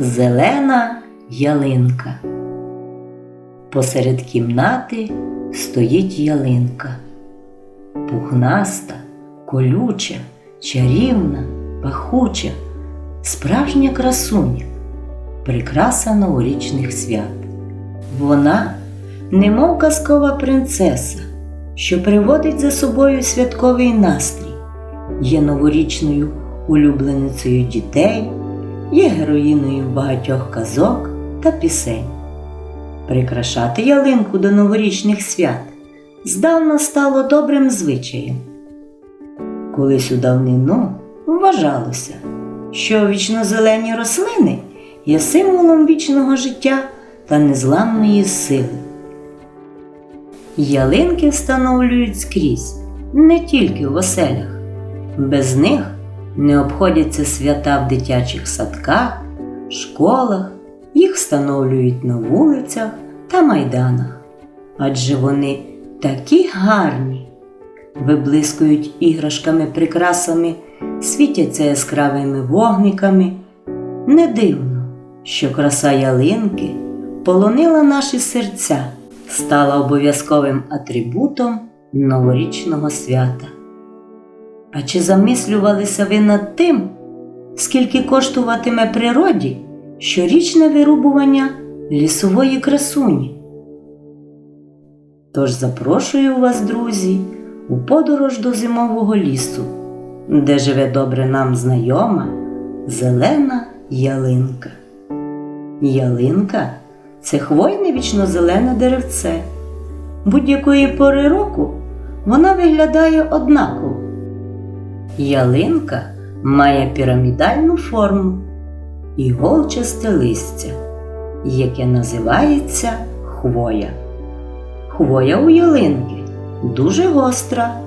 Зелена ялинка. Посеред кімнати стоїть ялинка. Пухнаста, колюча, чарівна, пахуча, справжня красуня, прикраса новорічних свят. Вона, немов казкова принцеса, що приводить за собою святковий настрій, є новорічною улюбленицею дітей, є героїною багатьох казок та пісень. Прикрашати ялинку до новорічних свят здавна стало добрим звичаєм. Колись у давнину вважалося, що вічнозелені рослини є символом вічного життя та незламної сили. Ялинки встановлюють скрізь, не тільки в оселях. Без них не обходяться свята в дитячих садках, школах, їх встановлюють на вулицях та майданах. Адже вони такі гарні, виблискують іграшками, прикрасами, світяться яскравими вогниками. Не дивно, що краса ялинки полонила наші серця, стала обов'язковим атрибутом новорічного свята. А чи замислювалися ви над тим, скільки коштуватиме природі щорічне вирубування лісової красуні? Тож запрошую вас, друзі, у подорож до зимового лісу, де живе добре нам знайома зелена ялинка. Ялинка це хвойне вічнозелене деревце. Будь-якої пори року вона виглядає однаково. Ялинка має пірамідальну форму і голчасте листя, яке називається хвоя. Хвоя у ялинки дуже гостра.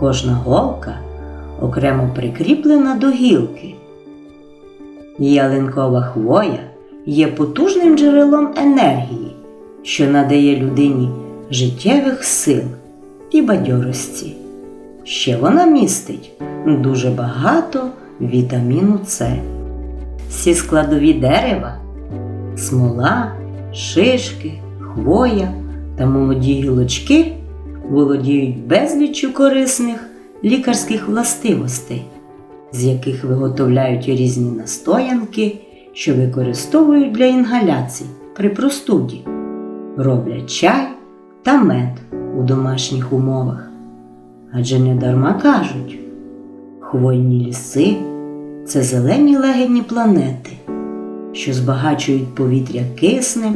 Кожна голка окремо прикріплена до гілки. Ялинкова хвоя є потужним джерелом енергії, що надає людині життєвих сил і бадьорості. Ще вона містить дуже багато вітаміну С. Всі складові дерева, смола, шишки, хвоя та молоді гілочки володіють безліччю корисних лікарських властивостей, з яких виготовляють різні настоянки, що використовують для інгаляцій при простуді, роблять чай та мед у домашніх умовах. Адже не дарма кажуть, хвойні ліси це зелені легені планети, що збагачують повітря киснем,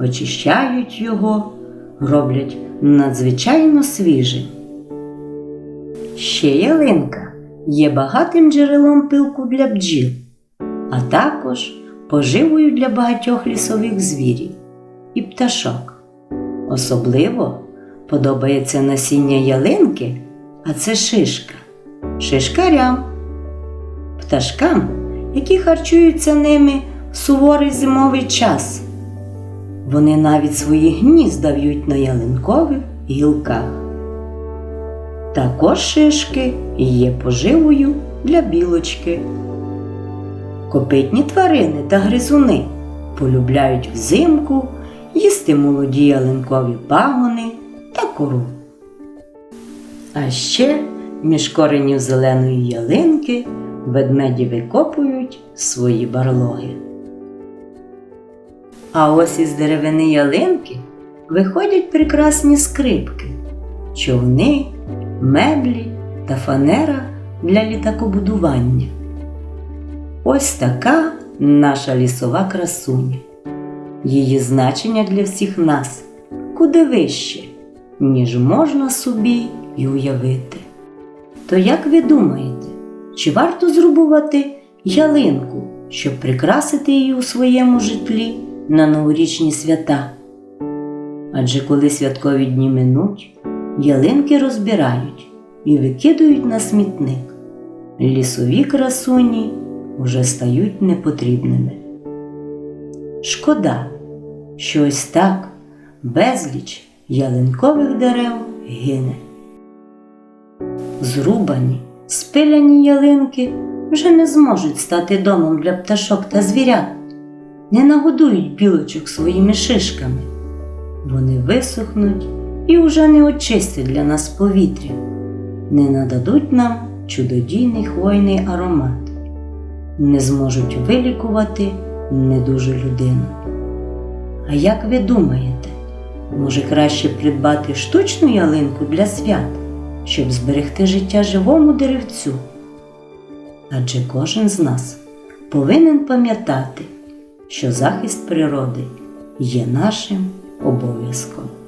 очищають його, роблять надзвичайно свіжим. Ще ялинка є багатим джерелом пилку для бджіл, а також поживою для багатьох лісових звірів і пташок. Особливо подобається насіння ялинки, а це шишка, шишкарям, пташкам, які харчуються ними в суворий зимовий час. Вони навіть свої гнізда в'ють на ялинкових гілках. Також шишки є поживою для білочки. Копитні тварини та гризуни полюбляють взимку їсти молоді ялинкові пагони кору. А ще між коренів зеленої ялинки ведмеді викопують свої барлоги. А ось із деревини ялинки виходять прекрасні скрипки, човни, меблі та фанера для літакобудування. Ось така наша лісова красуня. Її значення для всіх нас куди вище, ніж можна собі й уявити. То як ви думаєте, чи варто зрубувати ялинку, щоб прикрасити її у своєму житлі на новорічні свята? Адже коли святкові дні минуть, ялинки розбирають і викидують на смітник. Лісові красуні вже стають непотрібними. Шкода, що ось так безліч ялинкових дерев гине. Зрубані, спиляні ялинки вже не зможуть стати домом для пташок та звірят, не нагодують білочок своїми шишками. Вони висохнуть і уже не очистять для нас повітря, не нададуть нам чудодійний хвойний аромат, не зможуть вилікувати недужу людину. А як ви думаєте, може краще придбати штучну ялинку для свят, щоб зберегти життя живому деревцю? Адже кожен з нас повинен пам'ятати, що захист природи є нашим обов'язком.